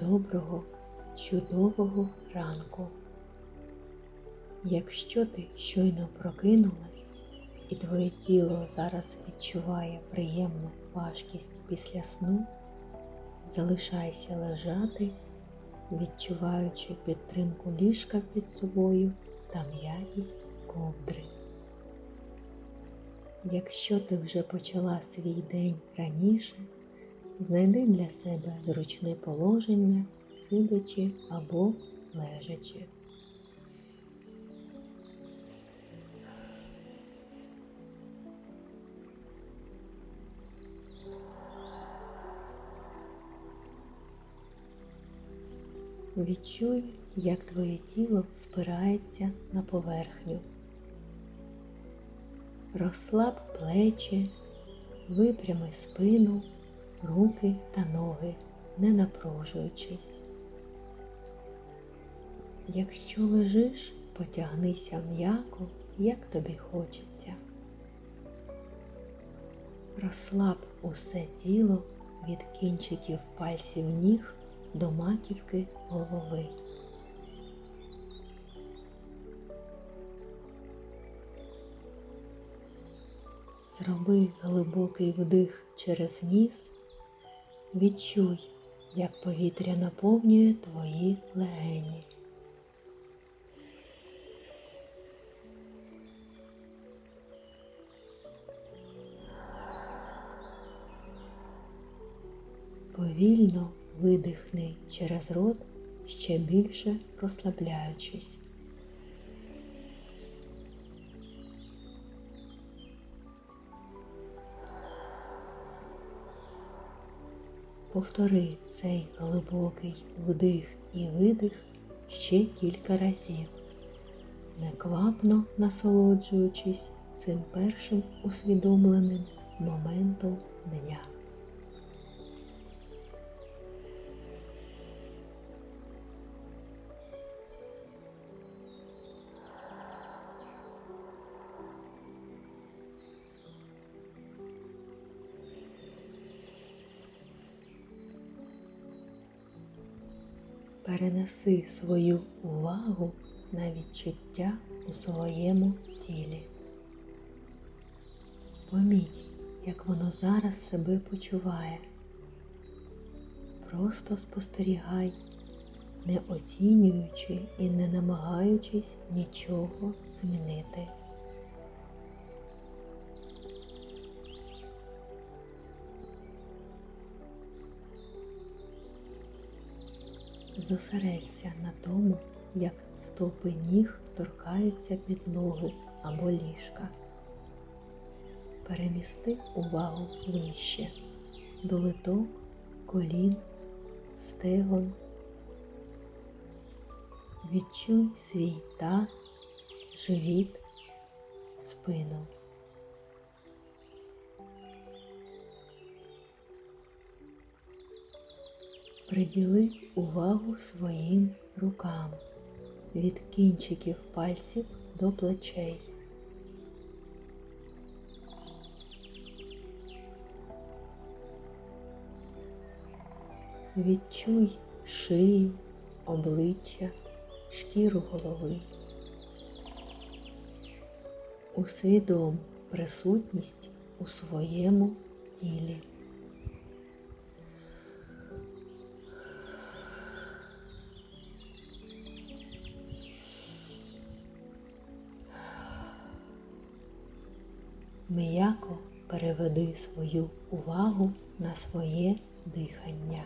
доброго, чудового ранку. Якщо ти щойно прокинулась і твоє тіло зараз відчуває приємну важкість після сну, залишайся лежати, відчуваючи підтримку ліжка під собою та м'якість ковдри. Якщо ти вже почала свій день раніше, знайди для себе зручне положення, сидячи або лежачи. Відчуй, як твоє тіло спирається на поверхню. Розслаб плечі, випрями спину, руки та ноги, не напружуючись. Якщо лежиш, потягнися м'яко, як тобі хочеться. Розслаб усе тіло від кінчиків пальців ніг до маківки голови. Зроби глибокий вдих через ніс, відчуй, як повітря наповнює твої легені. Повільно видихни через рот, ще більше розслабляючись. Повтори цей глибокий вдих і видих ще кілька разів, неквапно насолоджуючись цим першим усвідомленим моментом дня. Перенеси свою увагу на відчуття у своєму тілі. Поміть, як воно зараз себе почуває. Просто спостерігай, не оцінюючи і не намагаючись нічого змінити. Зосередься на тому, як стопи ніг торкаються підлоги або ліжка. Перемісти увагу вище до литок, колін, стегон. Відчуй свій таз, живіт, спину. Приділи увагу своїм рукам від кінчиків пальців до плечей. Відчуй шию, обличчя, шкіру голови. Усвідом присутність у своєму тілі. М'яко переведи свою увагу на своє дихання.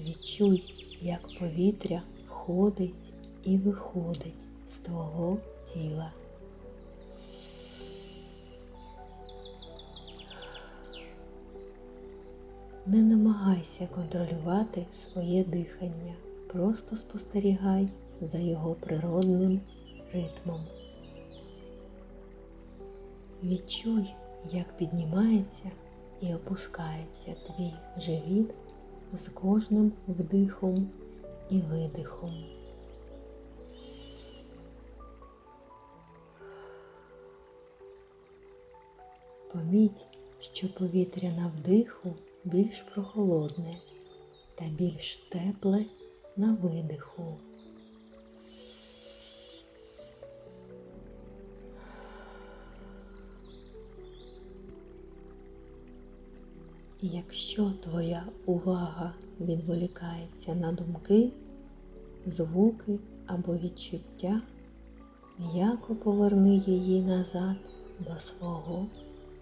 Відчуй, як повітря входить і виходить з твого тіла. Не намагайся контролювати своє дихання, просто спостерігай за його природним ритмом. Відчуй, як піднімається і опускається твій живіт з кожним вдихом і видихом. Поміть, що повітря на вдиху більш прохолодне, та більш тепле на видиху. Якщо твоя увага відволікається на думки, звуки або відчуття, м'яко поверни її назад до свого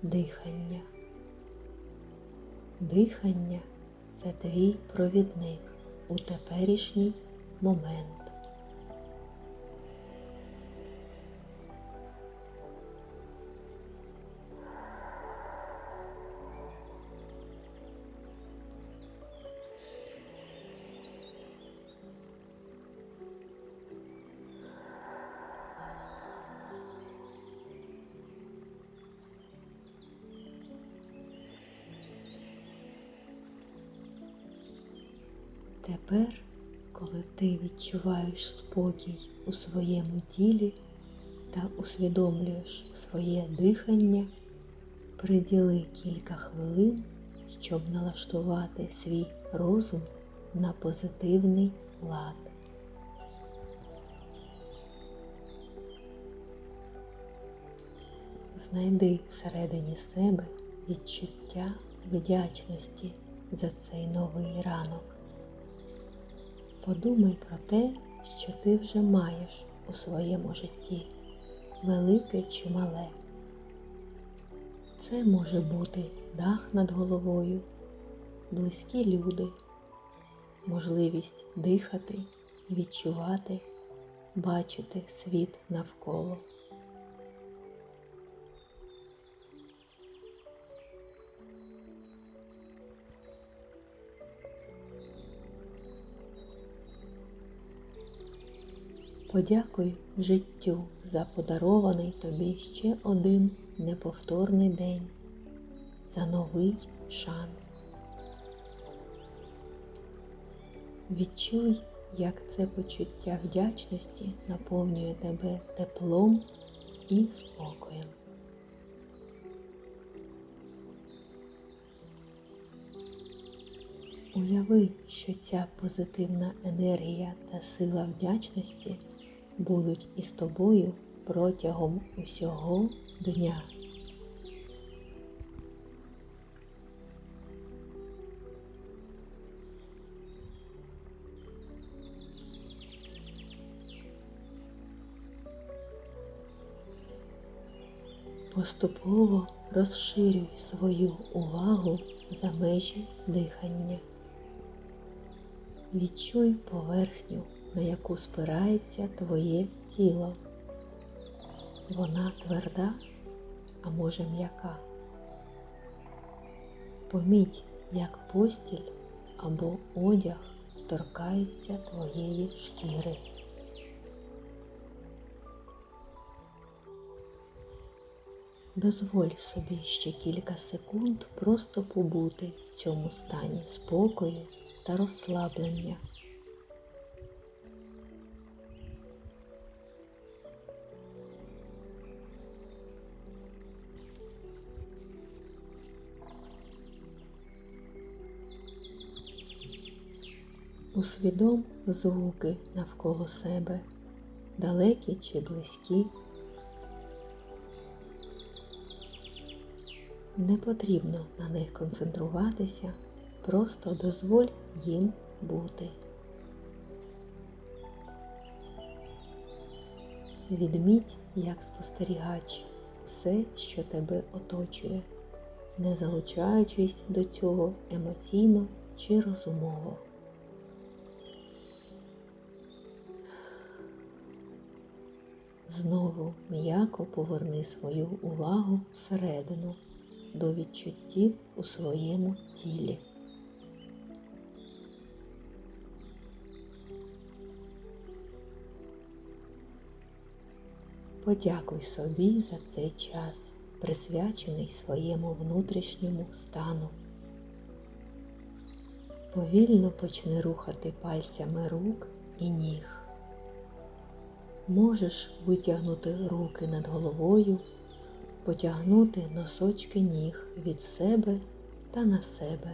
дихання. Дихання це твій провідник у теперішній момент. Тепер, коли ти відчуваєш спокій у своєму тілі та усвідомлюєш своє дихання, приділи кілька хвилин, щоб налаштувати свій розум на позитивний лад. Знайди всередині себе відчуття вдячності за цей новий ранок. Подумай про те, що ти вже маєш у своєму житті, велике чи мале. Це може бути дах над головою, близькі люди, можливість дихати, відчувати, бачити світ навколо. Подякуй життю за подарований тобі ще один неповторний день, за новий шанс. Відчуй, як це почуття вдячності наповнює тебе теплом і спокоєм. Уяви, що ця позитивна енергія та сила вдячності будуть із тобою протягом усього дня. Поступово розширюй свою увагу за межі дихання. Відчуй поверхню на яку спирається твоє тіло. Вона тверда, а може м'яка. Поміть, як постіль або одяг торкаються твоєї шкіри. Дозволь собі ще кілька секунд просто побути в цьому стані спокою та розслаблення. Усвідом звуки навколо себе, далекі чи близькі. Не потрібно на них концентруватися, просто дозволь їм бути. Відміть як спостерігач все, що тебе оточує, не залучаючись до цього емоційно чи розумово. Знову м'яко поверни свою увагу всередину до відчуттів у своєму тілі. Подякуй собі за цей час, присвячений своєму внутрішньому стану. Повільно почни рухати пальцями рук і ніг. Можеш витягнути руки над головою, потягнути носочки ніг від себе та на себе.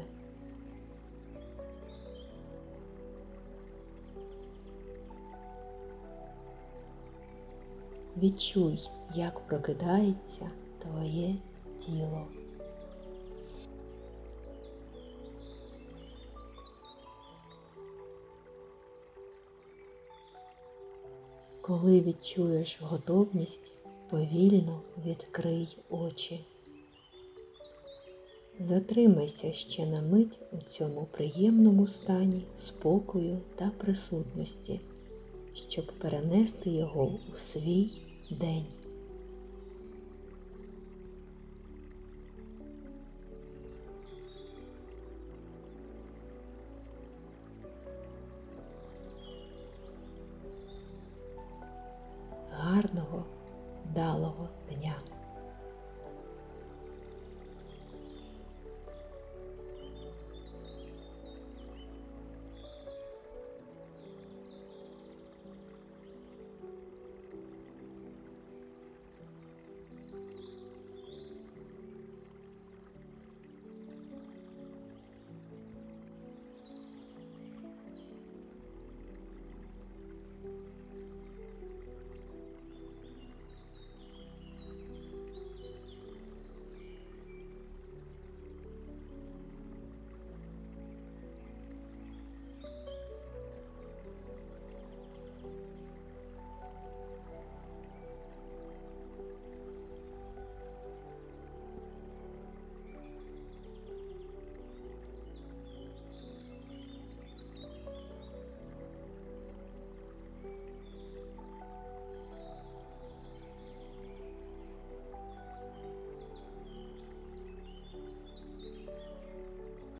Відчуй, як прокидається твоє тіло. Коли відчуєш готовність, повільно відкрий очі. Затримайся ще на мить у цьому приємному стані спокою та присутності, щоб перенести його у свій день. страждалого.